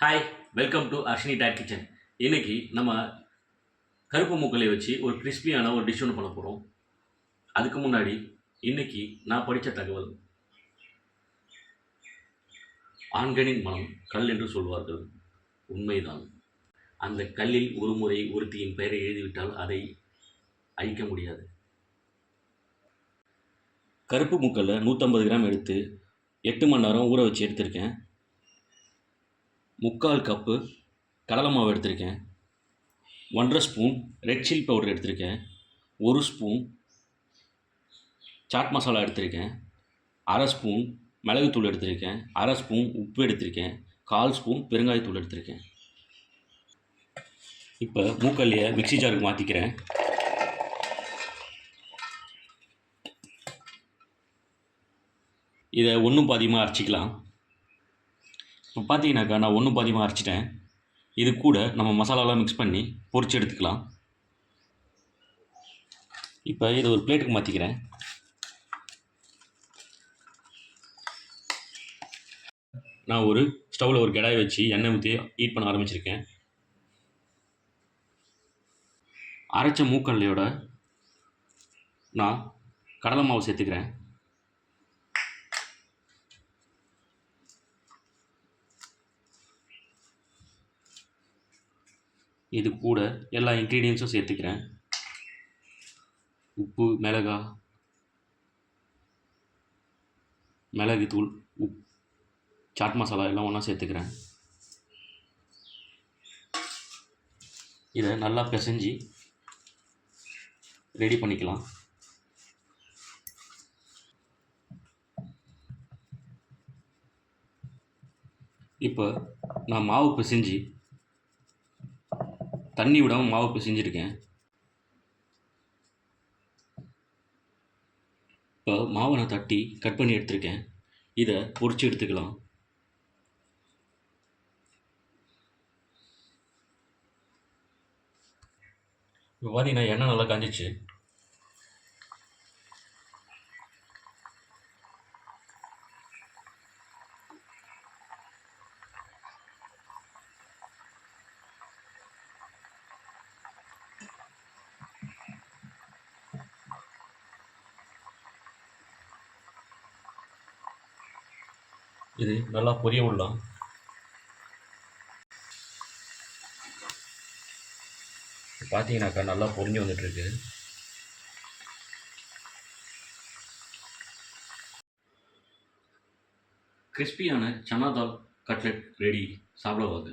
Hi welcome to Arshini that kitchen இன்னைக்கு நம்ம கருப்பு மூக்களை வச்சு ஒரு கிறிஸ்பியான ஒரு டிஷ் ஒன்று பண்ண போகிறோம் அதுக்கு முன்னாடி இன்றைக்கி நான் படித்த தகவல். ஆண்களின் மனம் கல் என்று சொல்வார்கள். உண்மைதான். அந்த கல்லில் ஒரு முறை ஒருத்தியின் பெயரை எழுதிவிட்டால் அதை அழிக்க முடியாது. கருப்பு முக்கல்ல நூற்றம்பது கிராம் எடுத்து எட்டு மணி நேரம் ஊற வச்சு எடுத்திருக்கேன். முக்கால் கப்பு கடலை மாவு எடுத்திருக்கேன். ஒன்றரை ஸ்பூன் ரெட் சில்லி பவுடர் எடுத்திருக்கேன். ஒரு ஸ்பூன் சாட் மசாலா எடுத்திருக்கேன். அரை ஸ்பூன் மிளகுத்தூள் எடுத்திருக்கேன். அரை ஸ்பூன் உப்பு எடுத்திருக்கேன். கால் ஸ்பூன் பெருங்காயத்தூள் எடுத்திருக்கேன். இப்போ மூக்கல்லையை மிக்ஸி ஜாருக்கு மாற்றிக்கிறேன் இதை ஒன்றும் பாதியமாக அரைச்சிக்கலாம். இப்போ பார்த்தீங்கன்னாக்கா நான் ஒன்றும் பாதியமாக அரைச்சிட்டேன். இது கூட நம்ம மசாலாலாம் மிக்ஸ் பண்ணி பொறிச்சு எடுத்துக்கலாம். இப்போ இதை ஒரு பிளேட்டுக்கு மாற்றிக்கிறேன் நான் ஒரு ஸ்டவ்வில் ஒரு கடாய் வச்சு எண்ணெய் ஊற்றி ஹீட் பண்ண ஆரம்பிச்சிருக்கேன். அரைச்ச மூக்கல்லையோட நான் கடலை மாவு சேர்த்துக்கிறேன். இது கூட எல்லா இன்க்ரீடியன்ஸும் சேர்த்துக்கிறேன். உப்பு மிளகா மிளகு தூள் உப் சாட் மசாலா எல்லாம் ஒன்றா சேர்த்துக்கிறேன். இதை நல்லா பிசைஞ்சு ரெடி பண்ணிக்கலாம். இப்போ நான் மாவு பிசைஞ்சு தண்ணி விடாமல் மாவு பிசைஞ்சிருக்கேன். இப்போ மாவை நான் தட்டி கட் பண்ணி எடுத்திருக்கேன். இதை பொறிச்சு எடுத்துக்கலாம். இப்போ பார்த்தீங்கன்னா எண்ணெய் நல்லா காஞ்சிச்சு. இது நல்லா பொரிய விடலாம். பார்த்தீங்கன்னாக்கா நல்லா பொரிஞ்சு வந்துட்டுருக்கு. கிறிஸ்பியான சன்னா தால் கட்லெட் ரெடி. சாப்பிட வாங்க.